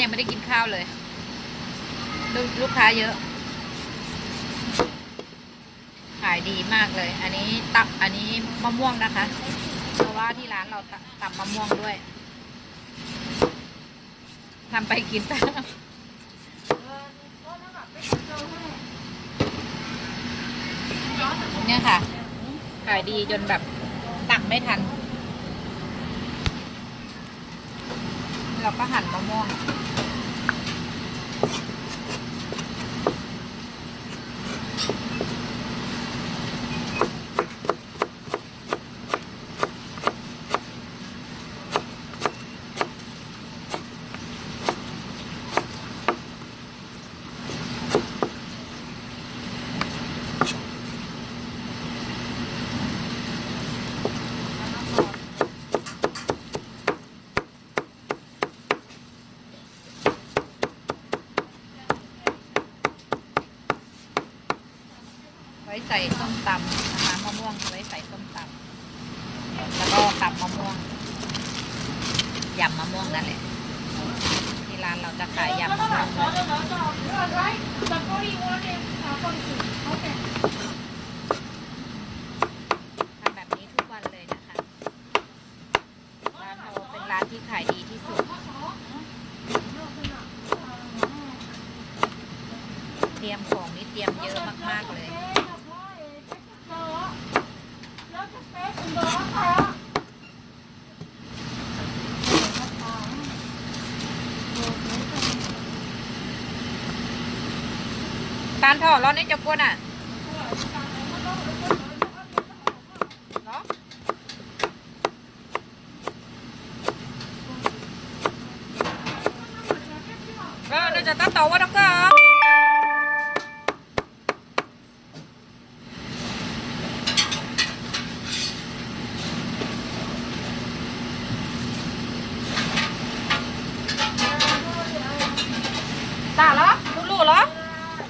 ยังไม่ได้กินข้าวเลยล,ลูกค้าเยอะ ขายดีมากเลย อันนี้ตับอันนี้มะม่วงนะคะ เพราะว่าที่ร้านเราตับมะม่วงด้วยทำไปกินไปเนี่ยค่ะ ขายดีจนแบบตักไม่ทัน แล้วก็หั่นมะม่วง ไว้ใส่ส้มตำนะคะมะม่วงไว้ใส่ส้มตำแล้วก็ตำมะม่วงยำมะม่วงนั่นแหละที่ร้านเราจะขายยำมะม่วงทำแบบนี้ทุกวันเลยนะคะร้านเราเป็นร้านที่ขายดีที่สุดเตรียมของนี่เตรียมเยอะมากๆเลย การถอดร้อนนี่จะกวนอะเออเดี๋ยวจะตัดต่อว่าต้อกเตอร์เหรอลูกๆเหรอ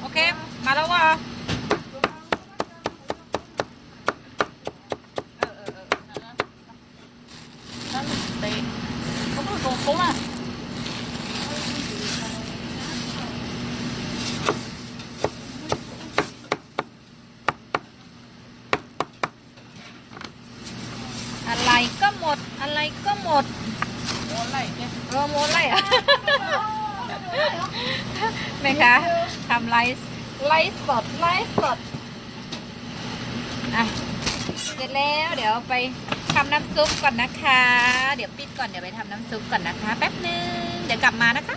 โอเค มาแล้วว่ะเออเออเออ อะไรก็หมด อะไรก็หมดโมไล่เนี่ยเออโมไล่อะไหมคะทำไลฟ์ไลฟ์สดไลฟ์สดอะ ร็จแล้วเดี๋ยวไปทำน้ำซุปก่อนนะคะ เดี๋ยวปิดก่อนเดี๋ยวไปทำน้ำซุปก่อนนะคะ แป๊บนึงเดี๋ยวกลับมานะคะ